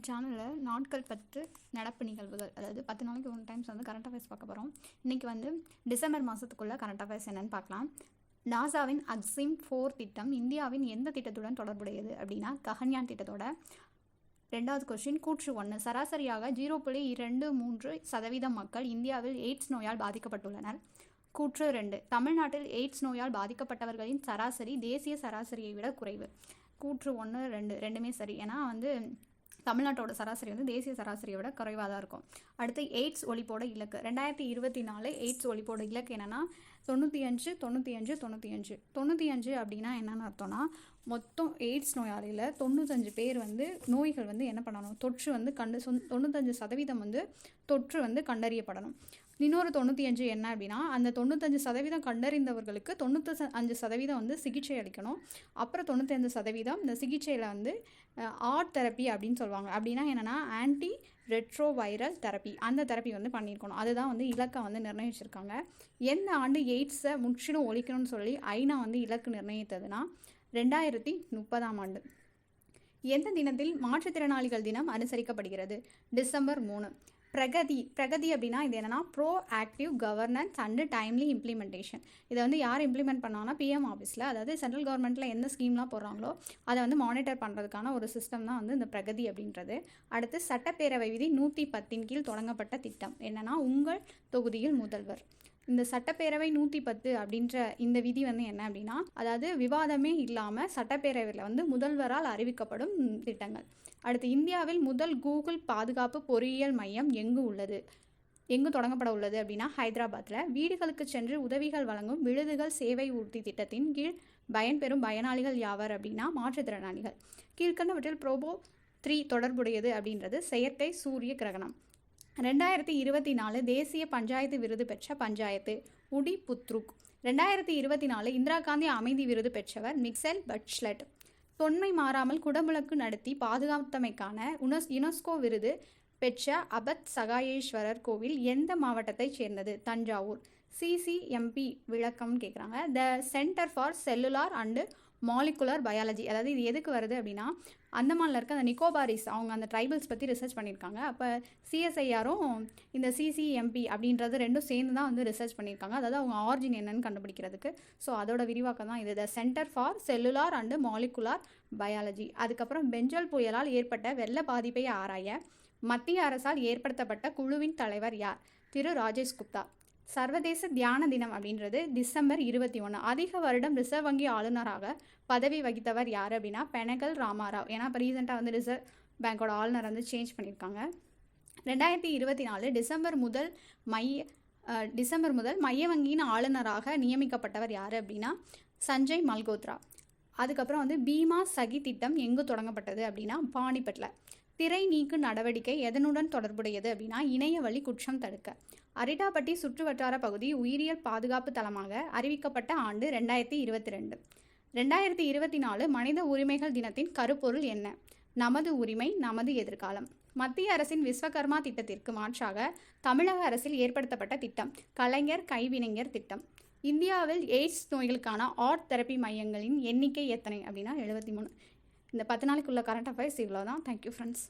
நம்ம சேனலில் நாட்கள் பத்து நடப்பு நிகழ்வுகள். அதாவது பத்து நாளைக்கு ஒன் டைம்ஸ் வந்து கரண்ட் அஃபேர்ஸ் பார்க்க போகிறோம் இன்றைக்கி வந்து டிசம்பர் மாதத்துக்குள்ளே கரண்ட் அஃபேர்ஸ் என்னென்னு பார்க்கலாம். நாசாவின் அக்ஸிம் ஃபோர் திட்டம் இந்தியாவின் எந்த திட்டத்துடன் தொடர்புடையது அப்படின்னா ககன்யான் திட்டத்தோட ரெண்டாவது கொஸ்டின் கூற்று ஒன்று சராசரியாக ஜீரோ புள்ளி இரண்டு மூன்று சதவீதம் மக்கள் இந்தியாவில் எய்ட்ஸ் நோயால் பாதிக்கப்பட்டுள்ளனர். கூற்று ரெண்டு. தமிழ்நாட்டில் எய்ட்ஸ் நோயால் பாதிக்கப்பட்டவர்களின் சராசரி தேசிய சராசரியை விட குறைவு. கூற்று ஒன்று ரெண்டு. ரெண்டுமே சரி. ஏன்னா வந்து தமிழ்நாட்டோட சராசரி வந்து தேசிய சராசரியோட குறைவாக தான் இருக்கும். அடுத்து எய்ட்ஸ் ஒழிப்போட இலக்கு. ரெண்டாயிரத்தி இருபத்தி நாலு எய்ட்ஸ் ஒழிப்போட இலக்கு என்னென்னா தொண்ணூற்றி அஞ்சு தொண்ணூற்றி அஞ்சு தொண்ணூற்றி அஞ்சு. தொண்ணூற்றி அஞ்சு அப்படின்னா என்னென்னு அர்த்தம்னா மொத்தம் எய்ட்ஸ் நோயாளியில் தொண்ணூத்தஞ்சு பேர் வந்து நோய்கள் வந்து என்ன பண்ணணும்? தொற்று வந்து கண்டு சொந் தொண்ணூத்தஞ்சு சதவீதம் வந்து தொற்று வந்து கண்டறியப்படணும். இன்னொரு தொண்ணூற்றி அஞ்சு என்ன அப்படின்னா அந்த தொண்ணூத்தஞ்சு சதவீதம் கண்டறிந்தவர்களுக்கு தொண்ணூற்றி அஞ்சு சதவீதம் வந்து சிகிச்சை அளிக்கணும். அப்புறம் தொண்ணூத்தஞ்சு சதவீதம் இந்த சிகிச்சையில் வந்து ஆர்ட் தெரப்பி அப்படின்னு சொல்லுவாங்க. அப்படின்னா என்னென்னா ஆன்டி ரெட்ரோ வைரல் தெரப்பி அந்த தெரப்பி வந்து பண்ணியிருக்கணும். அதுதான் வந்து இலக்கை வந்து நிர்ணயிச்சிருக்காங்க. எந்த ஆண்டு எய்ட்ஸை முற்றிலும் ஒழிக்கணும்னு சொல்லி ஐநா வந்து இலக்கு நிர்ணயித்ததுன்னா ரெண்டாயிரத்தி முப்பதாம் ஆண்டு. எந்த தினத்தில் மாற்றுத்திறனாளிகள் தினம் அனுசரிக்கப்படுகிறது? டிசம்பர் மூணு. பிரகதி பிரகதி அப்படின்னா இது என்னென்னா proactive governance and timely implementation இதை வந்து யார் இம்ப்ளிமெண்ட் பண்ணாங்கன்னா பிஎம் ஆஃபீஸில் அதாவது சென்ட்ரல் கவர்மெண்ட்டில் எந்த ஸ்கீம்லாம் போடுறாங்களோ அதை வந்து மானிட்டர் பண்ணுறதுக்கான ஒரு சிஸ்டம் தான் வந்து இந்த பிரகதி அப்படின்றது. அடுத்து சட்டப்பேரவை விதி நூற்றி பத்தின் கீழ் தொடங்கப்பட்ட திட்டம். என்னென்னா உங்கள் தொகுதியில் முதல்வர். இந்த சட்டப்பேரவை நூற்றி பத்து அப்படின்ற இந்த விதி வந்து என்ன அப்படின்னா அதாவது விவாதமே இல்லாமல் சட்டப்பேரவையில் வந்து முதல்வரால் அறிவிக்கப்படும் திட்டங்கள். அடுத்து இந்தியாவில் முதல் கூகுள் பாதுகாப்பு பொறியியல் மையம் எங்கு உள்ளது? எங்கு தொடங்கப்பட உள்ளது அப்படின்னா ஹைதராபாத்தில் வீடுகளுக்கு சென்று உதவிகள் வழங்கும் விழுதுகள் சேவை ஊர்த்தி திட்டத்தின் கீழ் பயன்பெறும் பயனாளிகள் யாவர் அப்படின்னா மாற்றுத்திறனாளிகள். கீழ்கண்டவற்றில் ப்ரோபோ த்ரீ தொடர்புடையது அப்படின்றது செயற்கை சூரிய கிரகணம். ரெண்டாயிரத்தி இருபத்தி நாலு தேசிய பஞ்சாயத்து விருது பெற்ற பஞ்சாயத்து உடி புத்ருக். ரெண்டாயிரத்தி இருபத்தி நாலு இந்திரா காந்தி அமைதி விருது பெற்றவர் மிக்செல் பட்ச்லட். தொன்மை மாறாமல் குடமுழக்கு நடத்தி பாதுகாத்தமைக்கான உனஸ் யுனெஸ்கோ விருது பெற்ற அபத் சகாயேஸ்வரர் கோவில் எந்த மாவட்டத்தைச் சேர்ந்தது? தஞ்சாவூர். சிசிஎம்பி விளக்கம்னு கேட்குறாங்க the centre for cellular and molecular biology அதாவது இது எதுக்கு வருது அப்படின்னா அந்தமானில் இருக்க அந்த நிக்கோபாரிஸ் அவங்க அந்த ட்ரைபல்ஸ் பற்றி ரிசர்ச் பண்ணியிருக்காங்க. அப்போ சிஎஸ்ஐஆரும் இந்த சிசிஎம்பி அப்படின்றது ரெண்டும் சேர்ந்து தான் வந்து ரிசர்ச் பண்ணியிருக்காங்க. அதாவது அவங்க ஆரிஜின் என்னன்னு கண்டுபிடிக்கிறதுக்கு. ஸோ அதோட விரிவாக்கம் தான் இது. The centre for cellular and molecular biology அதுக்கப்புறம் பெஞ்சல் புயலால் ஏற்பட்ட வெள்ள பாதிப்பை ஆராய மத்திய அரசால் ஏற்படுத்தப்பட்ட குழுவின் தலைவர் யார்? திரு ராஜேஷ் குப்தா. சர்வதேச தியான தினம் அப்படின்றது டிசம்பர் இருபத்தி ஒன்று அதிக வருடம் ரிசர்வ் வங்கி ஆளுநராக பதவி வகித்தவர் யார் அப்படின்னா பெனகல் ராமாராவ். ஏன்னா இப்போ ரீசெண்டாக வந்து ரிசர்வ் பேங்கோட ஆளுநர் வந்து சேஞ்ச் பண்ணியிருக்காங்க. ரெண்டாயிரத்தி இருபத்தி நாலு டிசம்பர் முதல் மைய டிசம்பர் முதல் மைய வங்கியின் ஆளுநராக நியமிக்கப்பட்டவர் யார் அப்படின்னா சஞ்சய் மல்கோத்ரா. அதுக்கப்புறம் வந்து பீமா சகி திட்டம் எங்கு தொடங்கப்பட்டது அப்படின்னா பாணிப்பட்டில் திரை நீக்கு நடவடிக்கை எதனுடன் தொடர்புடையது அப்படின்னா இணைய வழி குற்றம் தடுக்க. அரிடாபட்டி சுற்றுவட்டார பகுதி உயிரியல் பாதுகாப்பு தளமாக அறிவிக்கப்பட்ட ஆண்டு ரெண்டாயிரத்தி இருபத்தி ரெண்டு. ரெண்டாயிரத்தி இருபத்தி நாலு மனித உரிமைகள் தினத்தின் கருப்பொருள் என்ன? நமது உரிமை நமது எதிர்காலம். மத்திய அரசின் விஸ்வகர்மா திட்டத்திற்கு மாற்றாக தமிழக அரசில் ஏற்படுத்தப்பட்ட திட்டம் கலைஞர் கைவினைஞர் திட்டம். இந்தியாவில் எய்ட்ஸ் நோய்களுக்கான ஆர்ட் தெரப்பி மையங்களின் எண்ணிக்கை எத்தனை? அப்படின்னா எழுபத்தி மூணு. இந்த பத்து நாளைக்குள்ள கரண்ட் அஃபேர்ஸ் இவ்வளோ தான் தேங்க்யூ ஃப்ரெண்ட்ஸ்